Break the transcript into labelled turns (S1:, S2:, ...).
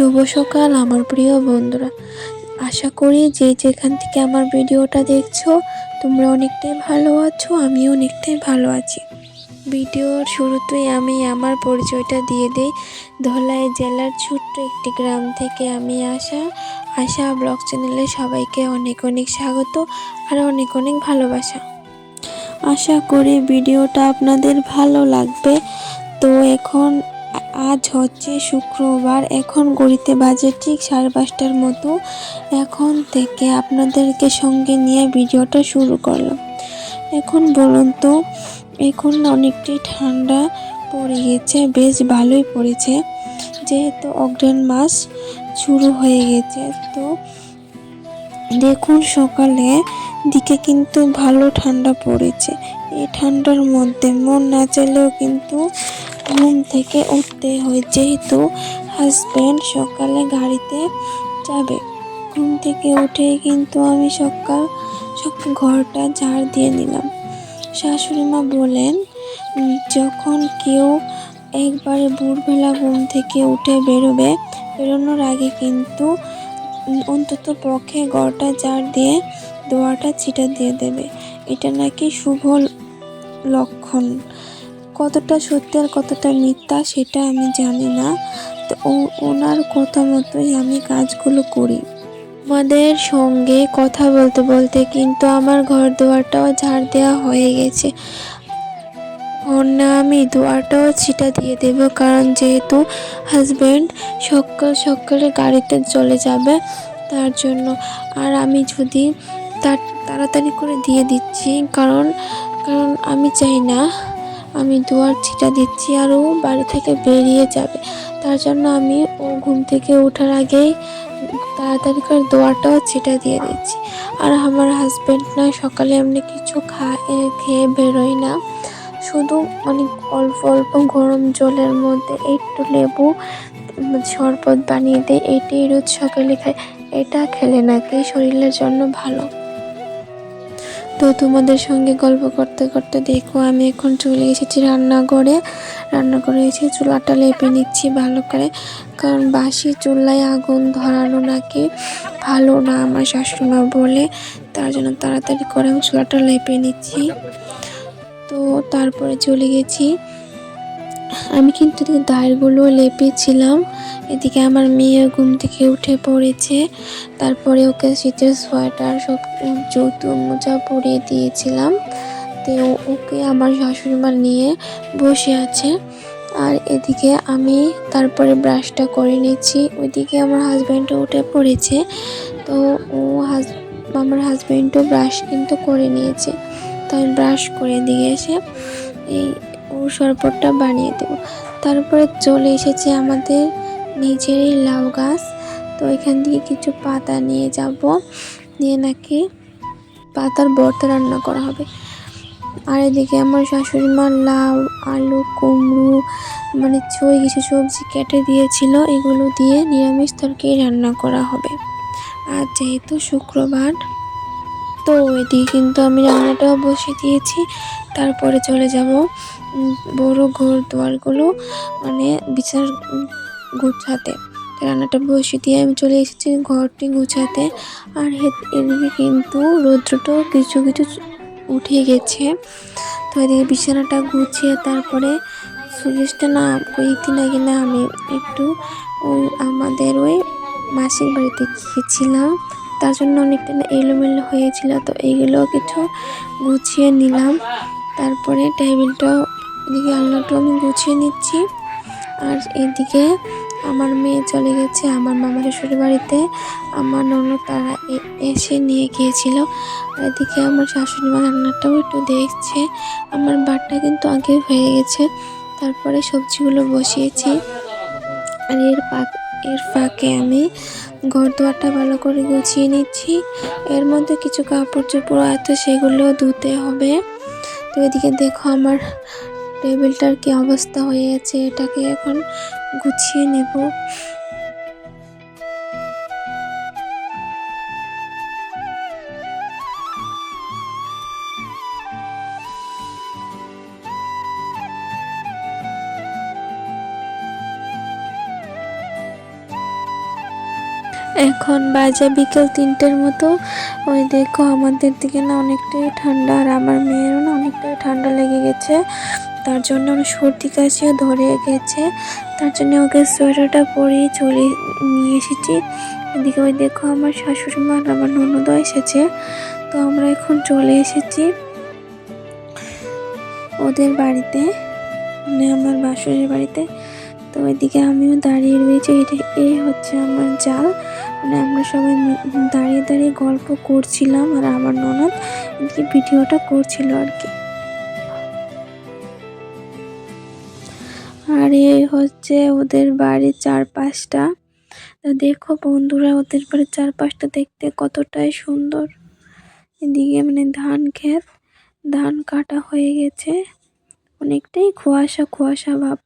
S1: শুভ সকাল, আমার প্রিয় বন্ধুরা। আশা করি যে যেখান থেকে আমার ভিডিওটা দেখছ, তোমরা অনেকটাই ভালো আছো, আমিও অনেকটাই ভালো আছি। ভিডিওর শুরুতেই আমি আমার পরিচয়টা দিয়ে দিই। ধলাই জেলার ছোট্ট একটি গ্রাম থেকে আমি আসা, আশা ব্লগ চ্যানেলে সবাইকে অনেক অনেক স্বাগত আর অনেক অনেক ভালোবাসা। আশা করি ভিডিওটা আপনাদের ভালো লাগবে। তো এখন আজ হচ্ছে শুক্রবার, এখন গড়িতে বাজে ঠিক সাড়ে পাঁচটার মতো। এখন থেকে আপনাদেরকে সঙ্গে নিয়ে ভিডিওটা শুরু করলাম। এখন বলুন তো, এখন অনেকটাই ঠান্ডা পড়ে গেছে, বেশ ভালোই পড়েছে। যেহেতু অগ্রাণ মাস শুরু হয়ে গেছে, তো দেখুন সকালে দিকে কিন্তু ভালো ঠান্ডা পড়েছে। এই ঠান্ডার মধ্যে মন না চাইলেও কিন্তু ঘুম থেকে উঠতে হয়, যেহেতু হাজব্যান্ড সকালে গাড়িতে যাবে। ঘুম থেকে উঠে কিন্তু আমি সকাল সকাল ঘরটা ঝাড় দিয়ে নিলাম। শাশুড়ি মা বলেন, যখন কেউ একবারে ভোরবেলা ঘুম থেকে উঠে বেরোবে, বেরোনোর আগে কিন্তু অন্তত পক্ষে ঘরটা ঝাড় দিয়ে দোয়াটা ছিটা দিয়ে দেবে। এটা নাকি শুভ লক্ষণ। কতটা সত্যি আর কতটা মিথ্যা সেটা আমি জানি না। তো ওনার কথা মতোই আমি কাজগুলো করি। আমাদের সঙ্গে কথা বলতে বলতে কিন্তু আমার ঘর দুয়ারটাও ঝাড় দেওয়া হয়ে গেছে। না আমি দুয়ারটাও ছিটা দিয়ে দেব কারণ যেহেতু হাজব্যান্ড সকাল সকালে গাড়িতে চলে যাবে তার জন্য। আর আমি যদি তাড়াতাড়ি করে দিয়ে দিচ্ছি কারণ কারণ আমি চাই না। আমি দুয়ার ছিটা দিচ্ছি আর ও বাড়ি থেকে বেরিয়ে যাবে। তার জন্য আমি ও ঘুম থেকে ওঠার আগেই তাড়াতাড়ি করে দোয়ারটাও ছিটা দিয়ে দিচ্ছি। আর আমার হাজব্যান্ড না সকালে এমনি কিছু খায় খেয়ে বেরোয় না। শুধু অনেক অল্প অল্প গরম জলের মধ্যে একটু লেবু, শরবত বানিয়ে দেয়। এটাই রোজ সকালে খায়। এটা খেলে নাকি শরীরের জন্য ভালো। তো তোমাদের সঙ্গে গল্প করতে করতে দেখো, আমি এখন চলে এসেছি রান্নাঘরে। রান্নাঘরে এসে চুলাটা লেপে নিচ্ছি ভালো করে। কারণ বাসি চুলায় আগুন ধরানো নাকি ভালো না আমার শাশুড়িমা বলে। তার জন্য তাড়াতাড়ি করে আমি চুলাটা লেপে নিচ্ছি। তো তারপরে চলে গেছি। আমি কিন্তু দায়েরগুলো লেপেছিলাম। এদিকে আমার মেয়ে ঘুম থেকে উঠে পড়েছে। তারপরে ওকে শীতের সোয়েটার, সব জুতো, মোজা পরিয়ে দিয়েছিলাম। তো ওকে আমার শাশুড়ি মা নিয়ে বসে আছে। আর এদিকে আমি তারপরে ব্রাশটা করে নিচ্ছি। ওইদিকে আমার হাজব্যান্ডও উঠে পড়েছে। তো ও হাজ আমার হাজব্যান্ডও ব্রাশ কিন্তু করে নিয়েছে। তো আমি ব্রাশ করে দিয়ে এসে এই ওর শরবতটা বানিয়ে দেবো। তারপরে চলে এসেছে আমাদের নিজেরই লাউ গাছ। তো এখান থেকে কিছু পাতা নিয়ে যাব। নিয়ে নাকি পাতার ভর্তা রান্না করা হবে। আর এদিকে আমার শাশুড়ি মা লাউ, আলু, কুমড়ো মানে ছই কিছু সবজি কেটে দিয়েছিল। এগুলো দিয়ে নিরামিষ তরকারি রান্না করা হবে। আর যেহেতু শুক্রবার, তো এদিকে কিন্তু আমি রান্নাটাও বসিয়ে দিয়েছি। তারপরে চলে যাব বড় ঘর দুয়ারগুলো মানে বিছার গুছাতে। রান্নাটা বসিয়ে দিয়ে আমি চলে এসেছি ঘরটি গুছাতে। আর এদিকে কিন্তু রৌদ্রটাও কিছু কিছু উঠে গেছে। তো এদিকে বিছানাটা গুছিয়ে তারপরে সুরেশটা না, কয়েকদিন আগে না আমি একটু ওই আমাদের ওই মাসির বাড়িতে গিয়েছিলাম। তার জন্য অনেকটা এলোমেলো হয়েছিল, তো এইগুলো কিছু গুছিয়ে নিলাম। তারপরে টেবিলটাও এদিকে আলনাটাও আমি গুছিয়ে নিচ্ছি। আর এদিকে আমার মেয়ে চলে গেছে, আমার মামা শ্বশুর বাড়িতে। আমার ননদ তারা এসে নিয়ে গিয়েছিল। আর এদিকে আমার শাশুড়ি মা রান্নাটাও একটু দেখছে। আমার বাটটা কিন্তু আগে হয়ে গেছে। তারপরে সবজিগুলো বসিয়েছি। আর এর পাক, এর ফাঁকে আমি ঘর দুয়ারটা ভালো করে গুছিয়ে নিচ্ছি। এর মধ্যে কিছু কাপড় চোপড় আছে, সেগুলো ধুতে হবে। তো এদিকে দেখো আমার টেবিলটার কি অবস্থা হয়ে আছে এটাকে এখন গুছিয়ে নেব। এখন বাজে বিকেল তিনটের মতো। ওই দেখো আমাদের দিকে না অনেকটাই ঠান্ডা আর আমার মেয়েরও না অনেকটাই ঠান্ডা লেগে গেছে। তার জন্য ওর সর্দি কাশিও ধরে গেছে। তার জন্য ওকে সোয়েটারটা পরিয়ে চলে নিয়ে এসেছি। এদিকে ওই দেখো আমার শাশুড়ি মা আমার ননদও এসেছে। তো আমরা এখন চলে এসেছি ওদের বাড়িতে। মানে আমার বাসুরের বাড়িতে। তো ওইদিকে আমিও দাঁড়িয়ে রয়েছি। এটা এই হচ্ছে আমার জাল। মানে আমরা সবাই দাঁড়িয়ে দাঁড়িয়ে গল্প করছিলাম আর আমার ননদ এদিকে ভিডিওটা করছিল আর কি। আর এই হচ্ছে ওদের বাড়ির চারপাশটা। দেখো বন্ধুরা, ওদের বাড়ির চারপাশটা দেখতে কতটাই সুন্দর। এদিকে মানে ধান ক্ষেত, ধান কাটা হয়ে গেছে। অনেকটাই কুয়াশা কুয়াশা ভাব।